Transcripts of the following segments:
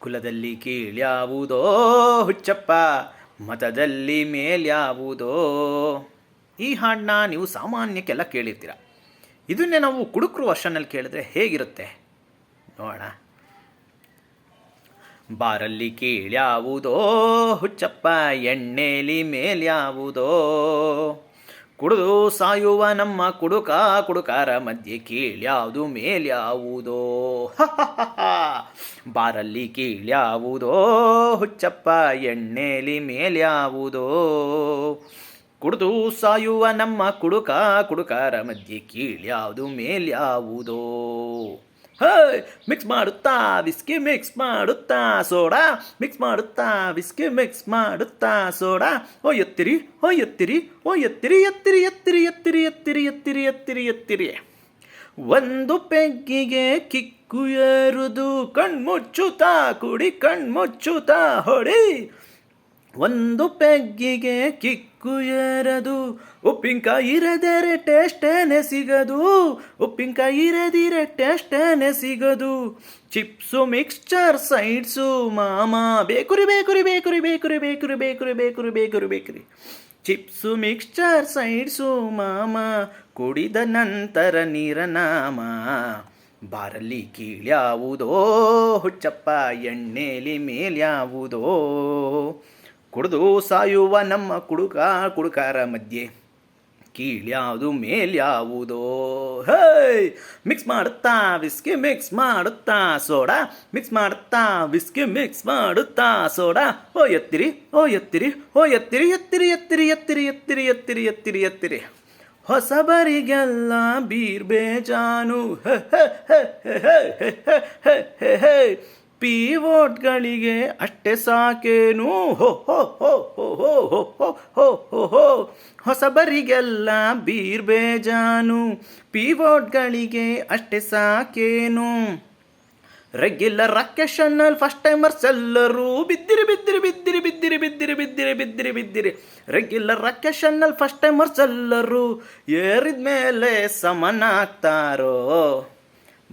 ಕುಲದಲ್ಲಿ ಕೀಳ್ಯಾವುದೋ ಹುಚ್ಚಪ್ಪ, ಮತದಲ್ಲಿ ಮೇಲ್ಯಾವುದೋ ಈ ಹಾಡನ್ನ ನೀವು ಸಾಮಾನ್ಯಕ್ಕೆಲ್ಲ ಕೇಳಿರ್ತೀರ. ಇದನ್ನೇ ನಾವು ಕುಡುಕರು ವರ್ಷನಲ್ಲಿ ಕೇಳಿದ್ರೆ ಹೇಗಿರುತ್ತೆ? ನೋಡೋಣ. ಬಾರಲ್ಲಿ ಕೀಳ್ಯಾವುದೋ ಹುಚ್ಚಪ್ಪ, ಎಣ್ಣೆಲಿ ಮೇಲ್ಯಾವುದೋ ಕುಡಿದು ಸಾಯುವ ನಮ್ಮ ಕುಡುಕ ಕುಡುಕಾರ ಮಧ್ಯೆ ಕೀಳ್ಯಾವುದು ಮೇಲ್ಯಾವುದೋ? ಬಾರಲ್ಲಿ ಕೀಳ್ಯಾವುದೋ? ಹುಚ್ಚಪ್ಪ ಎಣ್ಣೆಲಿ ಮೇಲ್ಯಾವುದೋ? ಕುಡಿದು ಸಾಯುವ ನಮ್ಮ ಕುಡುಕ ಕುಡುಕಾರ ಮಧ್ಯೆ ಕೀಳ್ಯಾವುದು ಮೇಲ್ಯಾವುದೋ? ಹೇ ಮಿಕ್ಸ್ ಮಾಡುತ್ತಾ ವಿಸ್ಕಿ ಮಿಕ್ಸ್ ಮಾಡುತ್ತಾ ಸೋಡಾ ಮಿಕ್ಸ್ ಮಾಡುತ್ತಾ ವಿಸ್ಕಿ ಮಿಕ್ಸ್ ಮಾಡುತ್ತಾ ಸೋಡಾ ಓ ಎತ್ತಿರಿ ಓ ಎತ್ತಿರಿ ಓ ಎತ್ತಿರಿ ಎತ್ತಿರಿ ಎತ್ತಿರಿ ಎತ್ತಿರಿ ಎತ್ತಿರಿ ಎತ್ತಿರಿ ಎತ್ತಿರಿ ಎತ್ತಿರಿ. ಒಂದು ಪೆಗ್ಗಿಗೆ ಕಿಕ್ಕು ಏರುದು, ಕಣ್ಮುಚ್ಚುತ್ತಾ, ಕುಡಿ, ಕಣ್ಮುಚ್ಚುತ್ತಾ, ಹೊಡಿ. ಒಂದು ಪೆಗ್ಗಿಗೆ ಕಿಕ್ಕು ಎರದು, ಉಪ್ಪಿನಕಾಯಿ ಇರದರೆ ಟೇಸ್ಟೇನೆ ಸಿಗದು, ಉಪ್ಪಿನಕಾಯಿ ಇರದಿರೆ ಟೇಸ್ಟೇನೆ ಸಿಗದು. ಚಿಪ್ಸು, ಮಿಕ್ಸ್ಚರ್, ಸೈಡ್ಸು, ಮಾಮ, ಬೇಕುರಿ ಬೇಕುರಿ ಬೇಕುರಿ ಬೇಕುರಿ ಬೇಕುರಿ ಬೇಕುರಿ ಬೇಕುರಿ ಬೇಕುರಿ ಬೇಕುರಿ. ಚಿಪ್ಸು, ಮಿಕ್ಸ್ಚರ್, ಸೈಡ್ಸು, ಮಾಮ, ಕುಡಿದ ನಂತರ ನೀರನಾಮ ಬಾರಲ್ಲಿ ಕೀಳ್ಯಾವುದೋ ಹುಚ್ಚಪ್ಪ, ಎಣ್ಣೆಲಿ ಮೇಲ್ಯಾವುದೋ. ಕುಡಿದು ಸಾಯುವ ನಮ್ಮ ಕುಡುಕ ಕುಡುಕಾರ ಮಧ್ಯೆ ಕೀಳ್ಯಾವುದು ಮೇಲ್ಯಾವುದೋ ಹೇ ಮಿಕ್ಸ್ ಮಾಡುತ್ತಾ ವಿಸ್ಕಿ ಮಿಕ್ಸ್ ಮಾಡುತ್ತಾ ಸೋಡಾ ಮಿಕ್ಸ್ ಮಾಡುತ್ತಾ ವಿಸ್ಕಿ ಮಿಕ್ಸ್ ಮಾಡುತ್ತಾ ಸೋಡಾ ಓ ಎತ್ತಿರಿ ಓ ಎತ್ತಿರಿ ಓ ಎತ್ತಿರಿ ಎತ್ತಿರಿ ಎತ್ತಿರಿ ಎತ್ತಿರಿ ಎತ್ತಿರಿ ಎತ್ತಿರಿ ಎತ್ತಿರಿ ಎತ್ತಿರಿ ಹೊಸಬರಿಗೆಲ್ಲ ಬೀರ್ ಬೇಜಾನು ಹೇ ಹೇ ಹೇ ಹೇ ಹೇ ಹೇ ಹೇ ಹೆ ಪಿ ವೋಟ್ಗಳಿಗೆ ಅಷ್ಟೇ ಸಾಕೇನು? ಹೋ ಹೋ ಹೋ ಹೋ ಹೋ ಹೋ ಹೋ ಹೋ ಹೋ ಹೋ. ಹೊಸಬರಿಗೆಲ್ಲ ಬೀರ್ ಬೇಜಾನು. ಪಿ ವೋಟ್ಗಳಿಗೆ ಅಷ್ಟೇ ಸಾಕೇನು? ರೆಗ್ಯುಲರ್ ಅಕೇಶನಲ್ ಫಸ್ಟ್ ಟೈಮರ್ಸ್ ಎಲ್ಲರೂ ಬಿದ್ದಿರಿ ಬಿದ್ದಿರಿ ಬಿದ್ದಿರಿ ಬಿದ್ದಿರಿ ಬಿದ್ದಿರಿ ಬಿದ್ದಿರಿ ಬಿದ್ದಿರಿ ಬಿದ್ದಿರಿ. ರೆಗ್ಯುಲರ್ ಅಕೇಶನಲ್ ಫಸ್ಟ್ ಟೈಮರ್ಸ್ ಎಲ್ಲರೂ ಏರಿದ ಮೇಲೆ ಸಮನಾಗ್ತಾರೋ?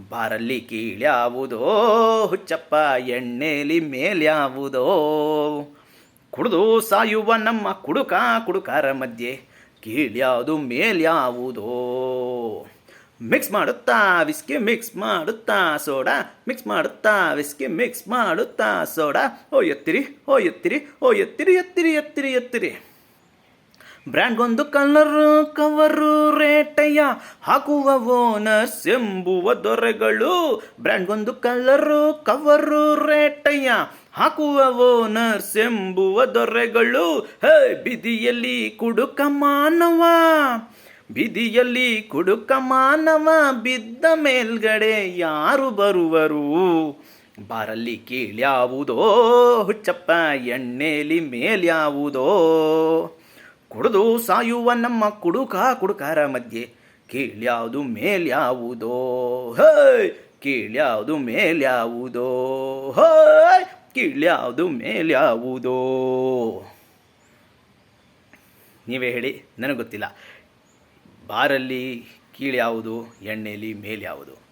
ಬಾರಲ್ಲಿ ಕೀಳ್ಯಾವುದೋ? ಹುಚ್ಚಪ್ಪ, ಎಣ್ಣೆಲಿ ಮೇಲ್ಯಾವುದೋ? ಕುಡಿದು ಸಾಯುವ ನಮ್ಮ ಕುಡುಕ ಕುಡುಕಾರ ಮಧ್ಯೆ ಕೀಳ್ಯಾವುದು ಮೇಲ್ಯಾವುದೋ? ಮಿಕ್ಸ್ ಮಾಡುತ್ತಾ ವಿಸ್ಕಿ, ಮಿಕ್ಸ್ ಮಾಡುತ್ತಾ ಸೋಡಾ, ಮಿಕ್ಸ್ ಮಾಡುತ್ತಾ ವಿಸ್ಕಿ, ಮಿಕ್ಸ್ ಮಾಡುತ್ತಾ ಸೋಡಾ. ಓ, ಎತ್ತಿರಿ ಓ ಎತ್ತಿರಿ ಓ, ಎತ್ತಿರಿ ಎತ್ತಿರಿ ಎತ್ತಿರಿ ಎತ್ತಿರಿ. ಬ್ರ್ಯಾಂಡ್ಗೊಂದು ಕಲರು, ಕವರು ರೇಟಯ್ಯ ಹಾಕುವ ಓನರ್ಸ್ ಎಂಬುವ ದೊರೆಗಳು. ಬ್ರ್ಯಾಂಡ್ಗೊಂದು ಕಲರು, ಕವರು ರೇಟಯ್ಯ ಹಾಕುವ ಓನರ್ಸ್ ಎಂಬುವ ದೊರೆಗಳು. ಹೇ ಬಿದಿಯಲ್ಲಿ ಕುಡುಕ ಮಾನವ. ಬಿದಿಯಲ್ಲಿ ಕುಡುಕ ಮಾನವ ಬಿದ್ದ ಮೇಲ್ಗಡೆ ಯಾರು ಬರುವರು? ಬಾರಲ್ಲಿ ಕೀಳ್ಯಾವುದೋ ಹುಚ್ಚಪ್ಪ, ಎಣ್ಣೆಲಿ ಮೇಲ್ಯಾವುದೋ? ಕುಡಿದು ಸಾಯುವ ನಮ್ಮ ಕುಡುಕ ಕುಡುಕಾರ ಮಧ್ಯೆ ಕೀಳ್ಯಾವುದು ಮೇಲ್ಯಾವುದೋ? ಹೇ ಕೀಳ್ಯಾವುದು ಮೇಲ್ಯಾವುದೋ? ಹೇ ಕೀಳ್ಯಾವುದು ಮೇಲ್ಯಾವುದೋ? ನೀವೇ ಹೇಳಿ, ನನಗೆ ಗೊತ್ತಿಲ್ಲ. ಬಾರಲ್ಲಿ ಕೀಳ್ಯಾವುದು ಎಣ್ಣೆಲಿ ಮೇಲ್ಯಾವುದು.